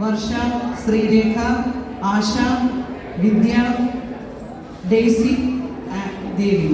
വർഷ ശ്രീരേഖ ആശ വിദ്യ daisy ആ, ദേവി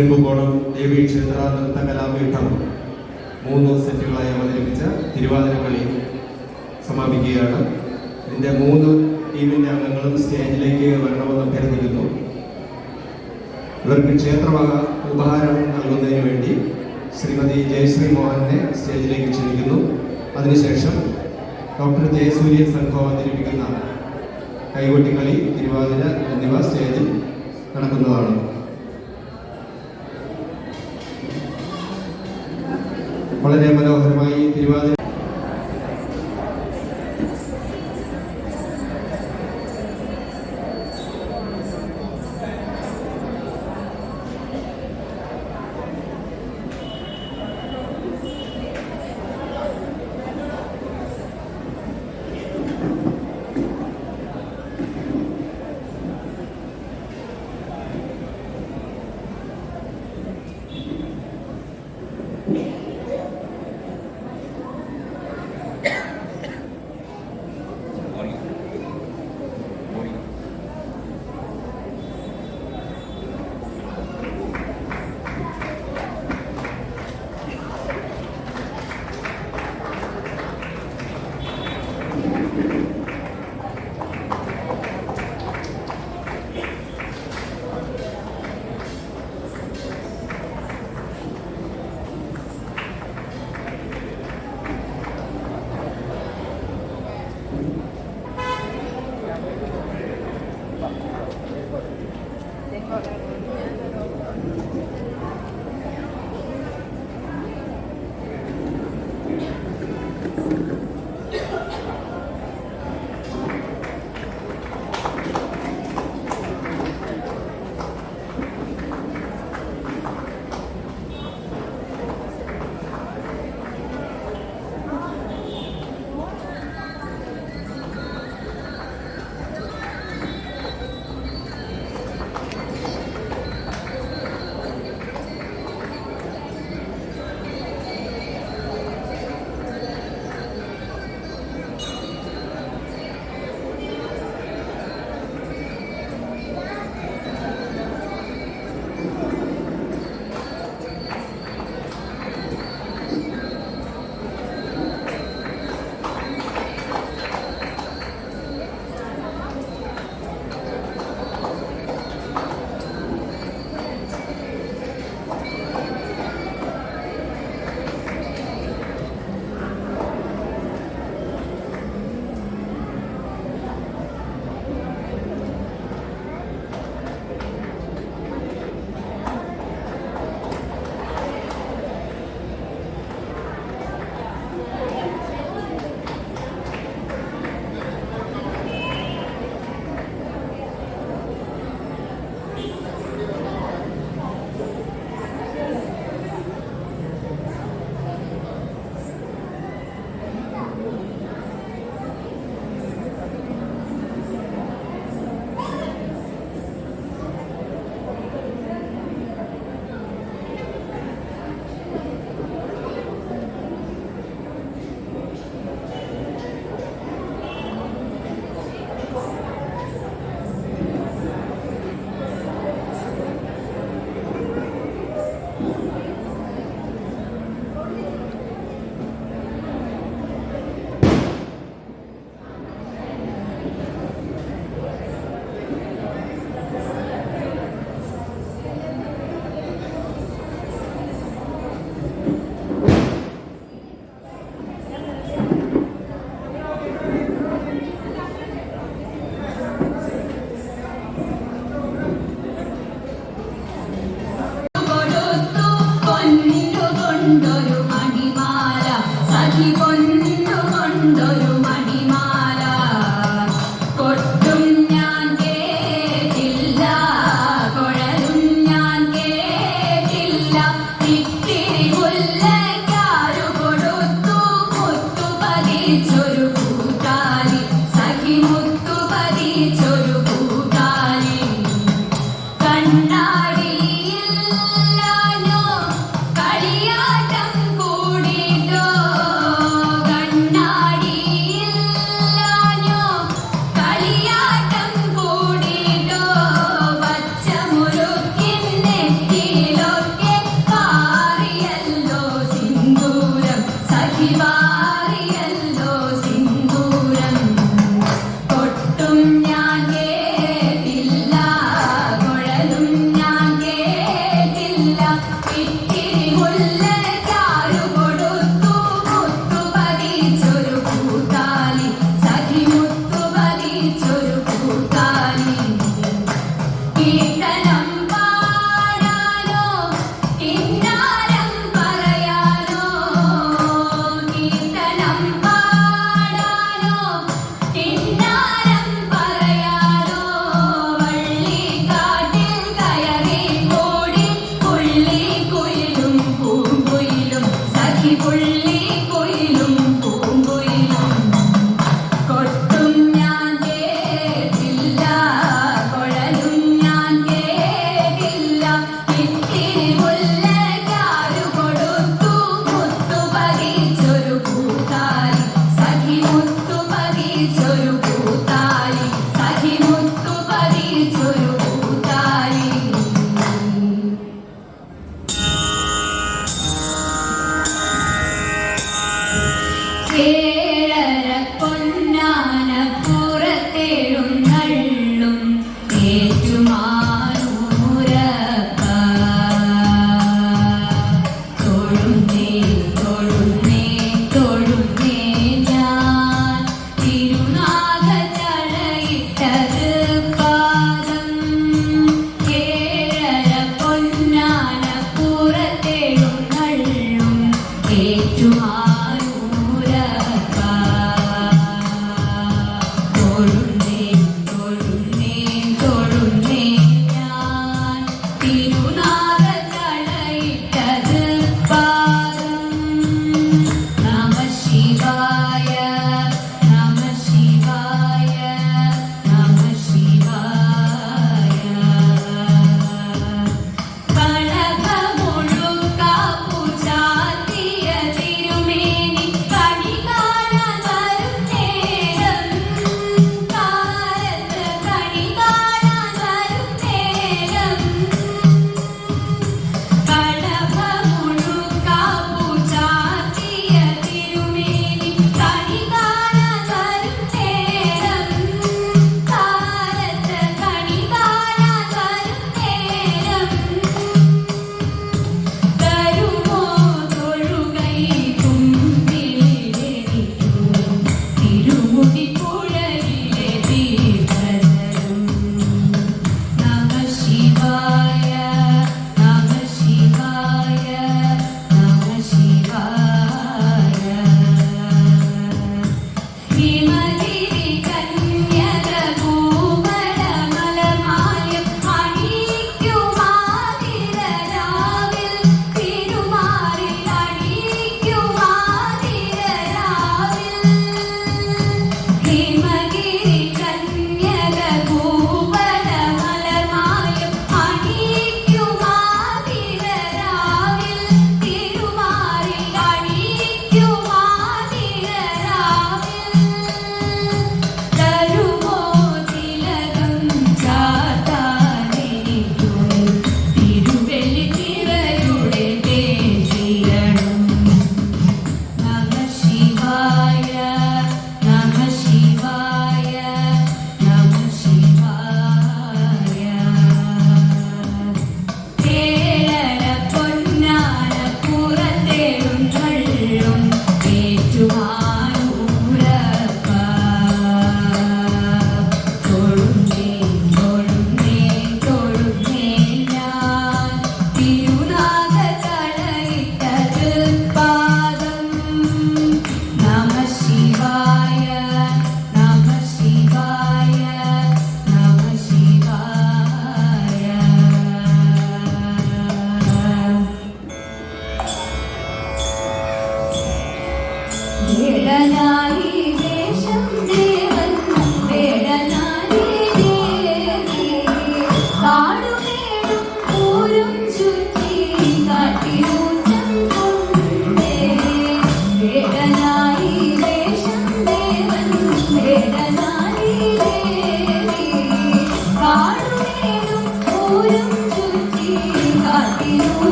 കരിമ്പുകോണം ദേവി ക്ഷേത്ര നൃത്ത കലാപീഠം മൂന്ന് സെറ്റുകളായി അവതരിപ്പിച്ച തിരുവാതിര കളി സമാപിക്കുകയാണ്. ഇതിന്റെ മൂന്ന് ടീമിന്റെ അംഗങ്ങളും സ്റ്റേജിലേക്ക് വരണമെന്ന് അഭ്യർത്ഥിക്കുന്നു. ഇവർക്ക് ക്ഷേത്രവക ഉപഹാരം നൽകുന്നതിന് വേണ്ടി ശ്രീമതി ജയശ്രീ മോഹനെ സ്റ്റേജിലേക്ക് ക്ഷണിക്കുന്നു. അതിനുശേഷം ഡോക്ടർ ജയസൂര്യൻ സംഘം അവതരിപ്പിക്കുന്ന കൈകൊട്ടിക്കളി തിരുവാതിര എന്നിവ സ്റ്റേജിൽ നടക്കുന്നതാണ്. വളരെ മനോഹരമായി തിരുവാതിര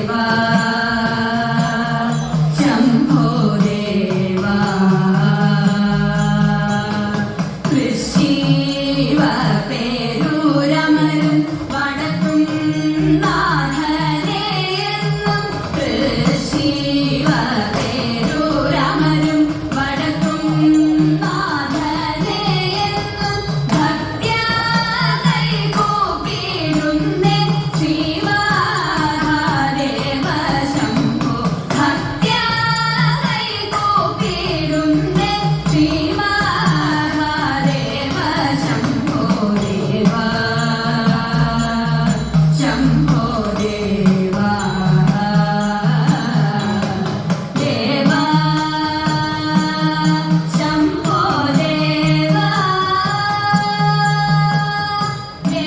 Deva